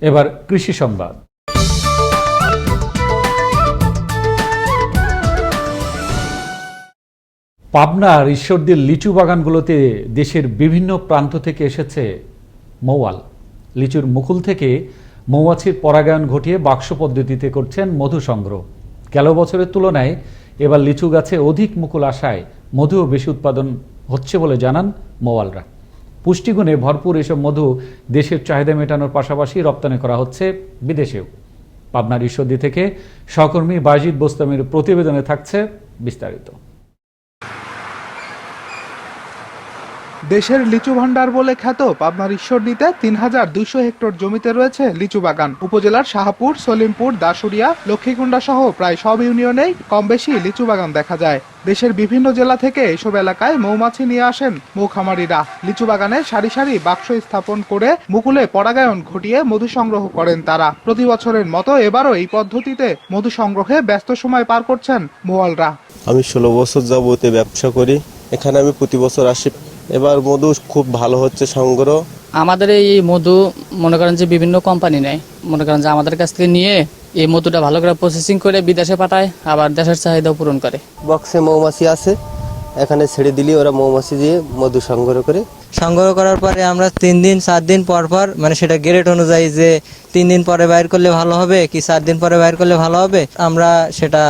এবার কৃষি সংবাদ। পাবনার ঈশ্বরদীর লিচু বাগানগুলোতে দেশের বিভিন্ন প্রান্ত থেকে এসেছে মৌয়াল। লিচুর মুকুল থেকে মৌমাছির পরাগায়ন ঘটিয়ে বাক্স পদ্ধতিতে করছেন মধু সংগ্রহ। গেল বছরের তুলনায় এবার লিচু গাছে অধিক মুকুল আসায় মধুও বেশি উৎপাদন হচ্ছে বলে জানান মৌয়ালরা। পুষ্টিগুণে ভরপুর এসব মধু দেশের চাহিদা মেটানোর পাশাপাশি রপ্তানি করা হচ্ছে বিদেশেও। পাবনার ঈশ্বরদী থেকে সহকর্মী বাজিদ বোস্তামের প্রতিবেদনে থাকছে বিস্তারিত। দেশের লিচু ভান্ডার বলে খ্যাত পাবনার ঈশ্বরদীতে তিন হাজার দুইশো হেক্টর জমিতে রয়েছে লিচু বাগান। উপজেলার শাহপুর, সলিমপুর, দাসুরিয়া, লক্ষ্মীকুণ্ডা সহ প্রায় সব ইউনিয়নেই কম বেশি লিচু বাগান দেখা যায়। দেশের বিভিন্ন জেলা থেকে এসব এলাকায় মৌমাছি নিয়ে আসেন মৌখামারিরা। লিচু বাগানে সারি সারি বাক্স স্থাপন করে মুকুলে পরাগায়ন ঘটিয়ে মধু সংগ্রহ করেন তারা। প্রতি বছরের মতো এবারও এই পদ্ধতিতে মধু সংগ্রহে ব্যস্ত সময় পার করছেন মোয়ালরা। আমি ষোলো বছর যাবতে ব্যবসা করি। এখানে আমি প্রতি বছর আসি এবার মধু খুব ভালো হচ্ছে সংগ্রহ। আমাদের এই মধু মনে করেন যে বিভিন্ন কোম্পানি নেয়। মনে করেন যে আমাদের কাছ থেকে নিয়ে এই মধুটা ভালো করে প্রসেসিং করে বিদেশে পাঠায় আবার দেশের চাহিদাও পূরণ করে। বক্সে মৌমাছি আছে এখানে ছেড়ে দিলি ওরা মৌমাছি দিয়ে মধু সংগ্রহ করে। সংগ্রহ করার পরে আমরা তিন দিন সাত দিন পর পর মানে সেটা গ্রেড অনুযায়ী যে তিন দিন পরে বাইর করলে ভালো হবে কি সাত দিন পরে বাইর করলে ভালো হবে আমরা সেটা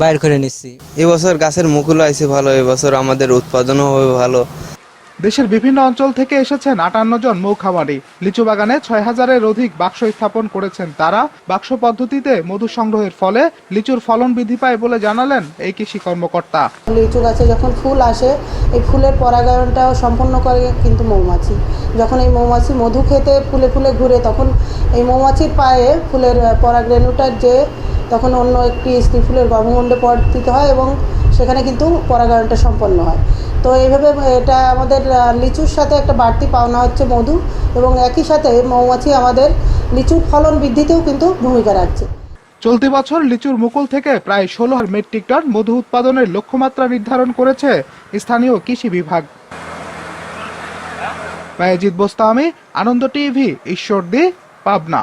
বাইর করে নিচ্ছি। এবছর গাছের মুকুল আইছে ভালো এবছর আমাদের উৎপাদনও হবে ভালো। দেশের বিভিন্ন অঞ্চল থেকে এসেছেন আটান্ন জন মৌখামারি। লিচু বাগানে ছয় হাজারের অধিক বাক্স স্থাপন করেছেন তারা। বাক্স পদ্ধতিতে মধু সংগ্রহের ফলে লিচুর ফলন বৃদ্ধি পায় বলে জানালেন এই কৃষি কর্মকর্তা। লিচু গাছে যখন ফুল আসে, এই ফুলের পরাগায়নটাও সম্পন্ন করে কিন্তু মৌমাছি। যখন এই মৌমাছি মধু খেতে ফুলে ফুলে ঘুরে, তখন এই মৌমাছির পায়ে ফুলের পরাগরেণুটার যে, তখন অন্য একটি স্ত্রী ফুলের গর্ভমণ্ডে পরিণত হয় এবং সেখানে কিন্তু পরাগায়নটা সম্পন্ন হয়। তো এইভাবে এটা আমাদের লিচুর সাথে একটা বাড়তি পাওনা হচ্ছে মধু এবং একই সাথে মৌমাছি আমাদের লিচুর ফলন বৃদ্ধিতেও কিন্তু ভূমিকা রাখছে। চলতি বছর লিচুর মুকুল থেকে প্রায় ষোলো মেট্রিক টন মধু উৎপাদনের লক্ষ্যমাত্রা নির্ধারণ করেছে স্থানীয় কৃষি বিভাগ। বায়েজিৎ বোস্তামি, আনন্দ টিভি, ঈশ্বরদী, পাবনা।